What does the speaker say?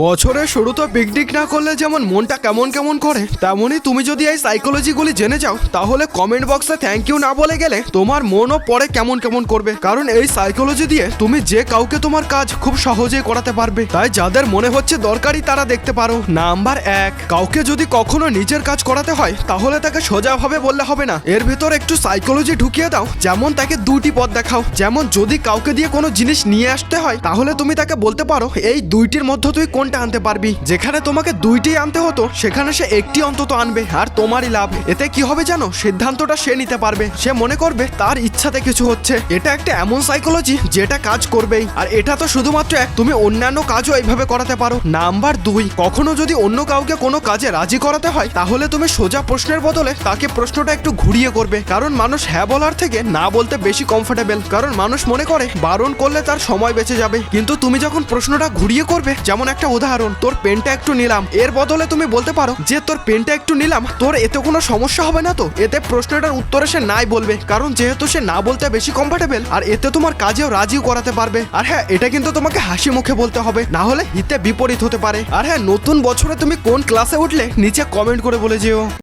বছরের শুরুতে পিকনিক না করলে যেমন মনটা কেমন কেমন করে তেমনই তুমি যদি এই সাইকোলজিগুলি জেনে যাও, তাহলে কমেন্ট বক্সে থ্যাংক ইউ না বলে গেলে তোমার মনও পরে কেমন কেমন করবে। কারণ এই সাইকোলজি দিয়ে তুমি যে কাউকে তোমার কাজ খুব সহজেই করাতে পারবে, তাই যাদের মনে হচ্ছে দরকারি তারা দেখতে পারো। নাম্বার এক, কাউকে যদি কখনো নিজের কাজ করাতে হয়, তাহলে তাকে সোজাভাবে বললে হবে না। এর ভেতর একটু সাইকোলজি ঢুকিয়ে দাও, যেমন তাকে দুটি পথ দেখাও। যেমন যদি কাউকে দিয়ে কোনো জিনিস নিয়ে আসতে হয়, তাহলে তুমি তাকে বলতে পারো, এই দুইটির মধ্যে তুই কোনটা আনতে পারবি? যেখানে তোমাকে দুইটি আনতে হতো, সেখানে সে একটি অন্তত আনবে, আর তোমারই লাভ। এতে কি হবে জানো? সিদ্ধান্তটা সে নিতে পারবে। সে মনে করবে তার ইচ্ছাতে কিছু হচ্ছে। এটা একটা এমন সাইকোলজি যেটা কাজ করবেই। আর এটা তো শুধুমাত্র এক, তুমি অন্যান্য কাজও এইভাবে করাতে পারো। নাম্বার দুই, কখনো যদি অন্য কাউকে কোনো কাজে রাজি করাতে হয়, তাহলে তুমি সোজা প্রশ্নের বদলে তাকে প্রশ্নটা একটু ঘুরিয়ে করবে। কারণ মানুষ হ্যাঁ বলার থেকে না বলতে বেশি কমফোর্টেবল কারণ মানুষ মনে করে, বারণ করলে তার সময় বেঁচে যাবে। কিন্তু তুমি যখন প্রশ্নটা ঘুরিয়ে করবে, যেমন একটা উদাহরণ, তোর পেনটা একটু নিলাম। এর বদলে তুমি বলতে পারো যে, তোর পেনটা একটু নিলাম, তোর এতে কোনো সমস্যা হবে না তো? এতে প্রশ্নটার উত্তরে সে নাই বলবে, কারণ যেহেতু সে না বলতে বেশি কমফর্টেবল আর এতে তোমার কাজেও রাজিও করাতে পারবে। আর হ্যাঁ এটা কিন্তু তোমাকে হাসি মুখে বলতে হবে, না হলে হিতে বিপরীত হতে পারে। আর হ্যাঁ নতুন বছরে তুমি কোন ক্লাসে উঠলে, নিচে কমেন্ট করে বলে যেও।